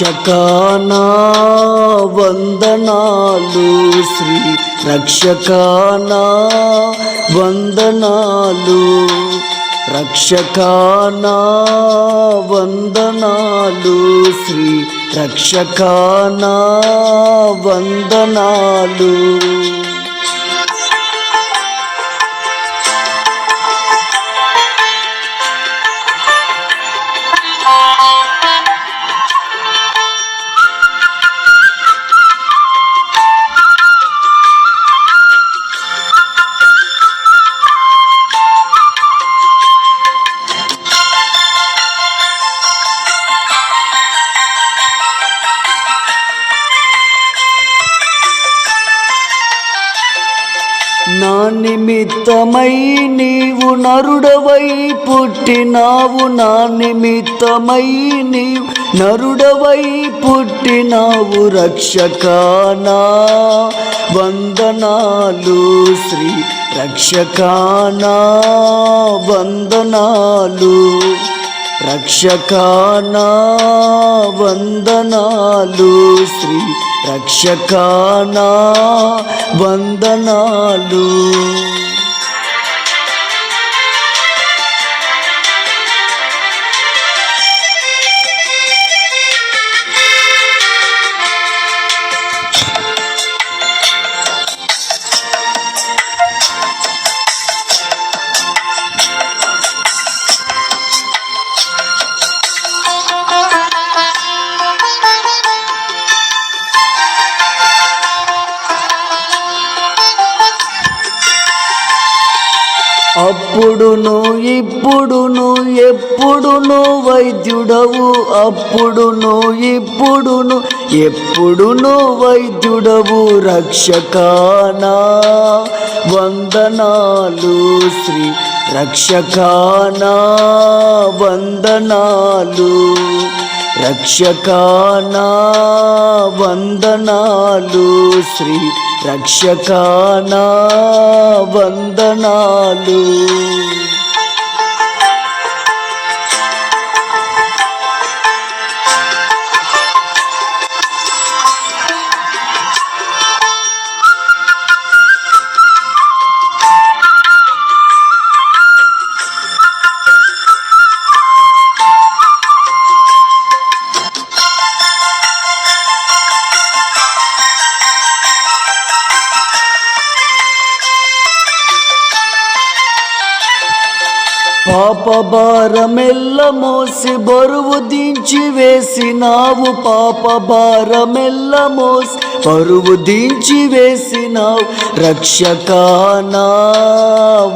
రక్షకానా వందనాలు శ్రీ రక్షకానా వందనాలు రక్షకానా వందనాలు శ్రీ రక్షకానా వందనాలు నా నిమిత్తమై నీవు నరుడవై పుట్టినావు. నా నిమిత్తమై నీవు నరుడవై పుట్టినావు. రక్షకానా వందనాలు శ్రీ రక్షకానా వందనాలు. రక్షకానా వందనాలు శ్రీ రక్షకానా వందనాలు అప్పుడును ఇప్పుడును ఎప్పుడును వైద్యుడవు. అప్పుడును ఇప్పుడును ఎప్పుడును వైద్యుడవు. రక్షకానా వందనాలు శ్రీ రక్షకానా వందనాలు. రక్షకానా వందనాలు శ్రీ రక్షకానా వందనాలు పాప భారమెల్ల మోసి బరువు దించి వేసినావు పాప భారమెల్ల మోసి బరువు దించి వేసినావు రక్షకానా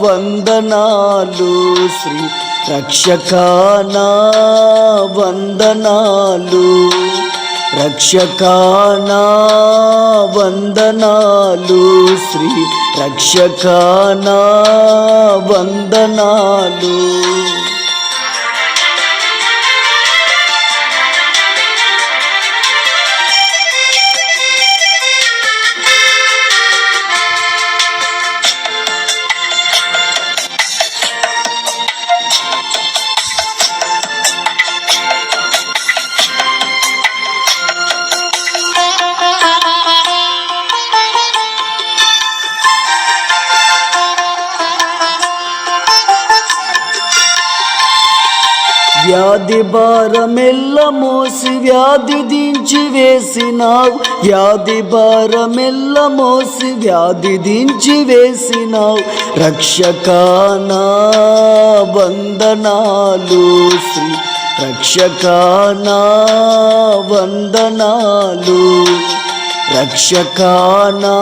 వందనాలు శ్రీ రక్షకానా వందనాలు రక్షకానా వందనాలు శ్రీ రక్షకానా వందనాలు. వ్యాధి భారమెల్ల మోసి వ్యాధి దించి వేసినావు. వ్యాధి భారమెల్ల మోసి వ్యాధి దించి వేసినావు. రక్షకానా వందనాలు శ్రీ రక్షకానా వందనాలు. రక్షకానా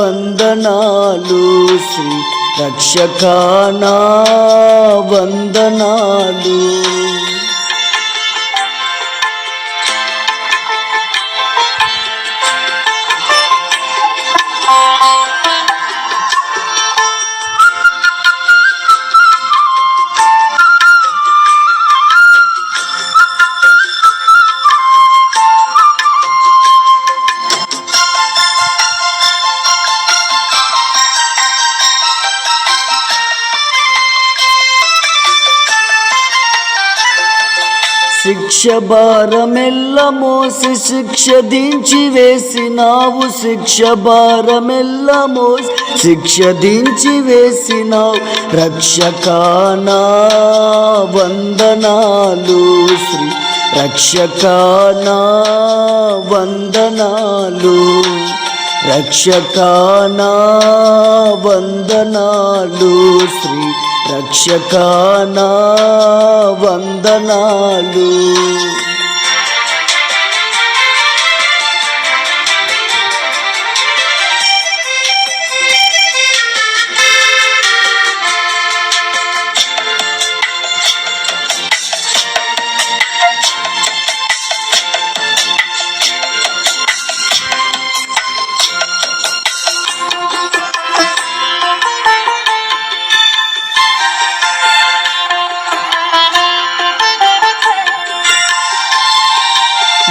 వందనాలు శ్రీ రక్షకానా వందనాలు. శిక్ష భారమెల్ల మోసి శిక్ష దించి వేసినావు. శిక్ష భారమెల్ల మోసి శిక్ష దించి వేసినావు. రక్షకానా వందనాలు శ్రీ రక్షకానా వందనాలు. రక్షకానా వందనాలు శ్రీ రక్షకానా వందనాలు.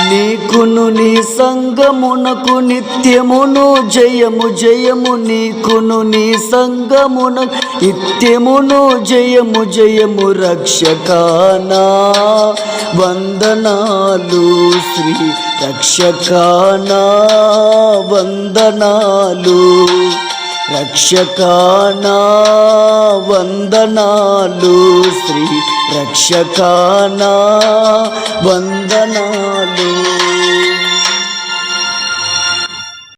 నీకును నీ సంగమునకు నిత్యమును జయము జయము నీకును నీ సంగమున నిత్యమును జయము జయము రక్షకానా. వందనాలు శ్రీ రక్షకానా. వందనాలు రక్షకానా. వందనాలు శ్రీ రక్షకానా వందనాలు.